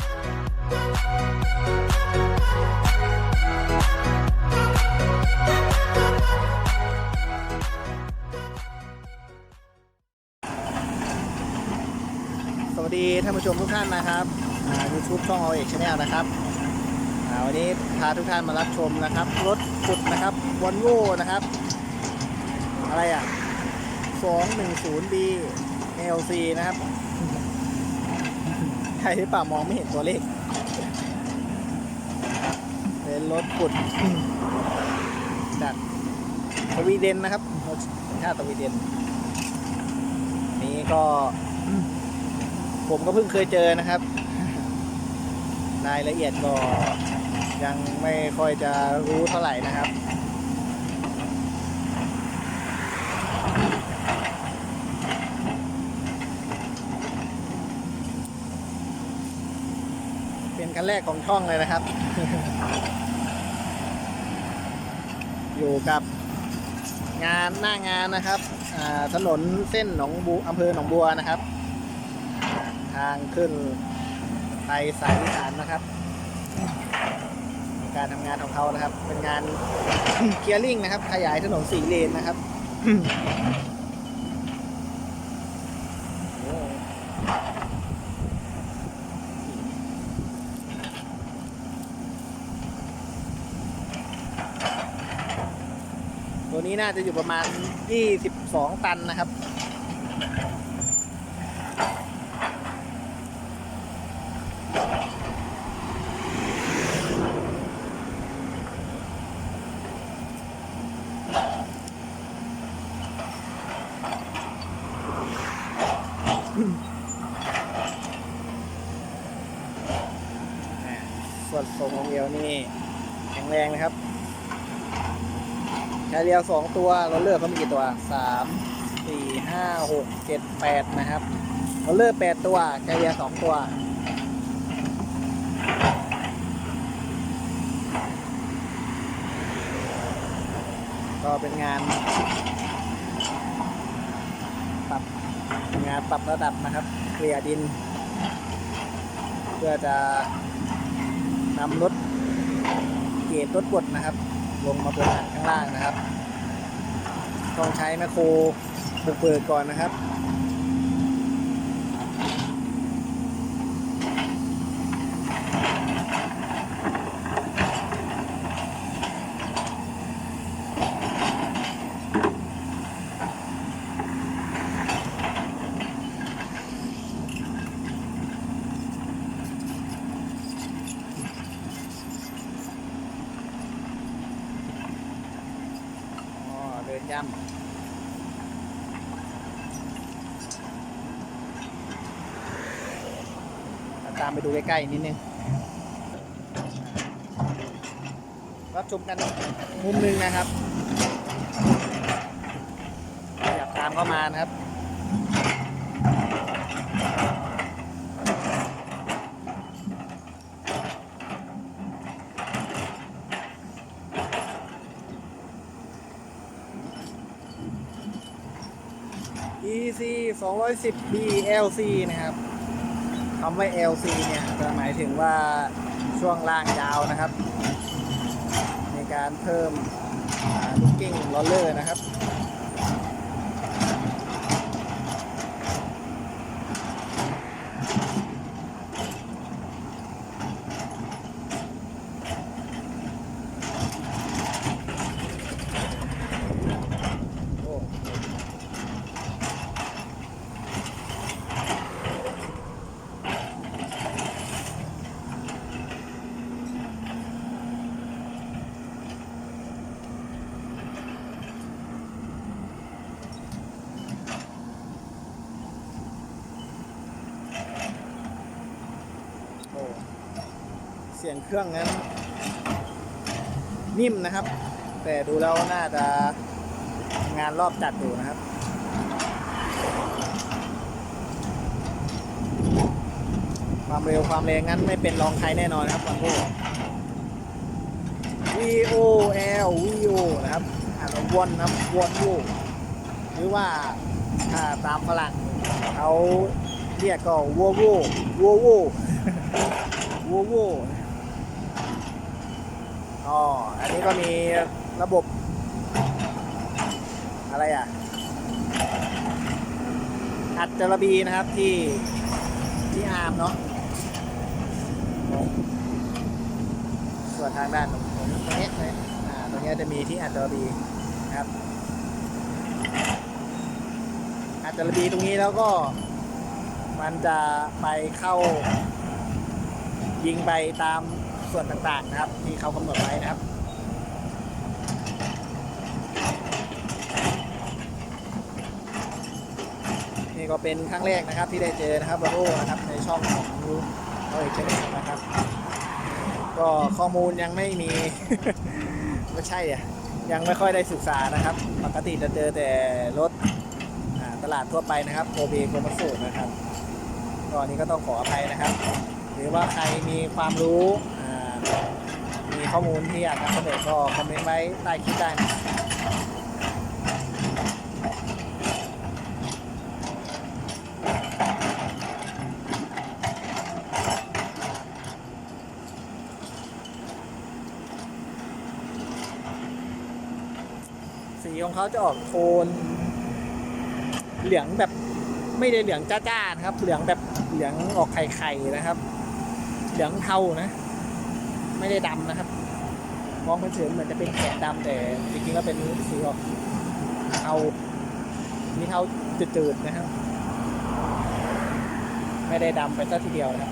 สวัสดีท่านผู้ชมทุกท่านนะครับยูทูบช่องเอาเอกชาแนลนะครับวันนี้พาทุกท่านมารับชมนะครับ รถขุดนะครับวอลโวนะครับ อะไรอะ 210B LC นะครับ ใครหรือเปล่ามองไม่เห็นตัวเลข เป็นรถขุดจากสวีเดนนะครับรถชาติสวีเดน นี้ก็ ผมก็เพิ่งเคยเจอนะครับรายละเอียดก็ยังไม่ค่อยจะรู้เท่าไหร่นะครับ คันแรกของช่องเลยนะครับ อยู่กับงานหน้างานนะครับถนนเส้นหนองบัวอำเภอหนองบัวนะครับ ทางขึ้นไปสายอีสานนะครับ การทำงานของเขานะครับ เป็นงานเคลียร์ลิงนะครับ ขยายถนนสี่เลนนะครับ โอ้ ตัวนี้น่าจะอยู่ประมาณ 22 ตันนะครับ ส่วนทรงของเอวนี่แข็งแรงนะครับ แคเรียวสองตัวเราเลือกเขามีกี่ตัวสามสี่ห้าหกเจ็ดแปดนะครับเราเลือกแปดตัวแคเรียสองตัวก็เป็นงานปรับงานปรับระดับนะครับ เคลียร์ดิน เพื่อจะนำรถเกตรถบดนะครับ ลงมาบนฐานข้างล่างนะครับ ต้องใช้แมคโครบุกเบิกก่อนนะครับ อ๋อเดินยำตามไปดูใกล้ๆนิดนึงรับชมกันมุมหนึ่งนะครับอยากตามเข้ามานะครับ 210 BLC นะครับคำว่า LC เนี่ยจะหมายถึงว่าช่วงล่างยาวนะครับ ในการเพิ่มลูกกิ้งลอเลอร์นะครับ โอ้ โอ้ เสียงเครื่องนั้น นิ่มนะครับ แต่ดูแล้วน่าจะงานรอบจัดอยู่นะครับความเร็วความแรงนั้นไม่เป็นรองใครแน่นอนครับวันโ V O L V O นะครับอ่านวนนะครับวนโวหรือว่าถ้าตามฝรั่งเขาเรียกก็วัวโววัวโววัววนะครับ อ๋อ อันนี้ก็มีระบบ อะไรอะ อัดจระบีนะครับที่ที่อาร์มเนาะ ส่วนทางด้านตรงนี้ตรงนี้อ่าตรงนี้จะมีที่อัดจระบีนะครับ อัดจระบีตรงนี้แล้วก็ มันจะไปเข้ายิงไปตาม ส่วนต่างๆนะครับ ที่เขากำหนดไว้นะครับนี่ก็เป็นครั้งแรกนะครับที่ได้เจอนะครับวาโรนะครับในช่องของเราเอกชแนลนะครับ ก็ข้อมูลยังไม่มี ไม่ใช่อะยังไม่ค่อยได้ศึกษานะครับ ปกติจะเจอแต่รถตลาดทั่วไปนะครับโคเบโคมาสูนะครับก็อันนี้ก็ต้องขออภัยนะครับ หรือว่าใครมีความรู้ มีข้อมูลที่อยากนำเสนอก็คอมเมนต์ไว้ใต้คลิปได้นะสีของเขาจะออกโทน เหลืองแบบไม่ได้เหลืองจ้าๆนะครับ เหลืองแบบเหลืองออกไข่ๆนะครับ เหลืองเทานะ ไม่ได้ดำนะครับ มองเผินๆเหมือนจะเป็นแกะดำแต่จริงๆแล้วเป็นสีออกเทามีเทาจืดๆนะครับ ไม่ได้ดำไปซะทีเดียวนะครับ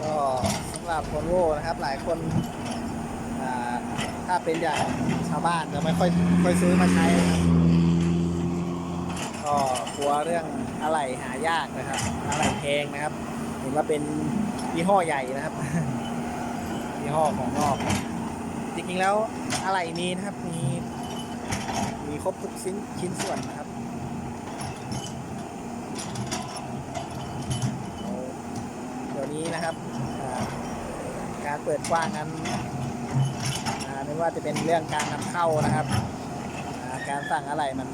ก็สำหรับ v o l v o นะครับ หลายคนถ้าเป็นอย่างชาวบ้านจะไม่ค่อยค่อยซื้อมาใช้นะครับก็กลัวเรื่องอะไรหายากนะครับอะไรแพงนะครับ เห็นว่าเป็นยี่ห้อใหญ่นะครับยี่ห้อของนอกจริงๆแล้วอะไรมีนะครับมีมีครบทุกชิ้นชิ้นส่วนนะครับเดี๋ยวนี้นะครับ การเปิดกว้างนั้นไม่ว่าจะเป็นเรื่องการนำเข้านะครับการสั่งอะไรมัน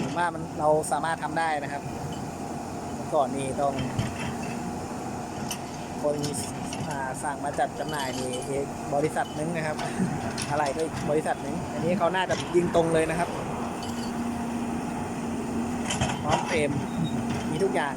ผมว่ามันเราสามารถทำได้นะครับก่อนนี้ต้องคนอ่าสั่งมาจัดจำหน่ายนี่บริษัทหนึงนะครับ อะไรก็อีกบริษัทหนึง อันนี้เขาน่าจะยิงตรงเลยนะครับพร้อมเฟรมมีทุกอย่าง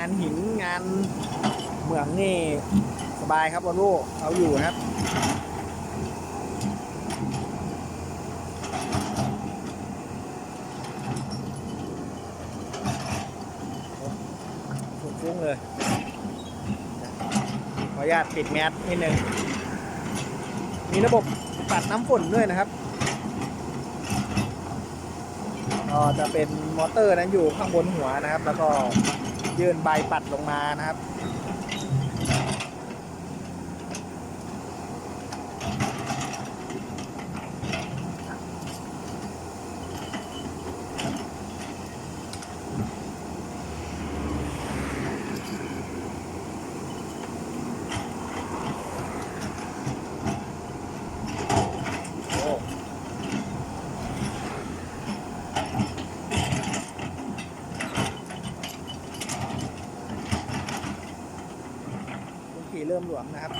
านหินงานเหมืองนี่สบายครับวอลโว่เอาอยู่ครับฝุ่นฟุ้งเลยขออนุญาตปิดแมสนิดนึงมีระบบปัดน้ำฝนด้วยนะครับก็จะเป็นมอเตอร์นั้นอยู่ข้างบนหัวนะครับ แล้วก็ ยื่นใบปัดลงมานะครับ โอ้ ดิมหลวงนะครับ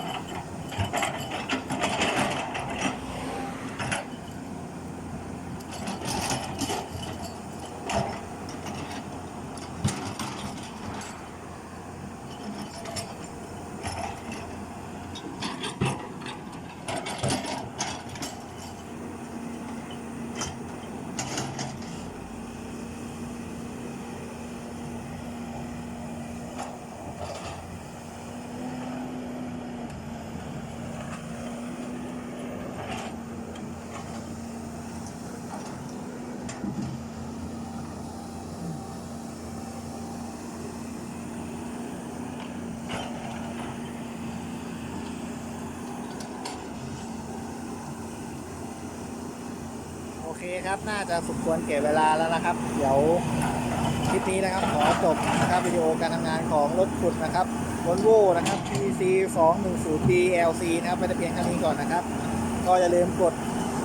คครับ น่าจะสมควรเก็บเวลาแล้วนะครับ เดี๋ยวคลิปนี้นะครับ ขอจบนะครับวิดีโอการทำงานของรถขุดนะครับวอลโว่นะครับ PC 210 DLC นะครับไปแต่เพียงเท่านี้ก่อนนะครับ ก็อย่าลืมกด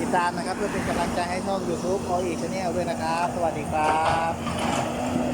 ติดตามนะครับ เพื่อเป็นกำลังใจให้ช่อง YouTube ขออีกช n แนลด้วยนะครับ สวัสดีครับ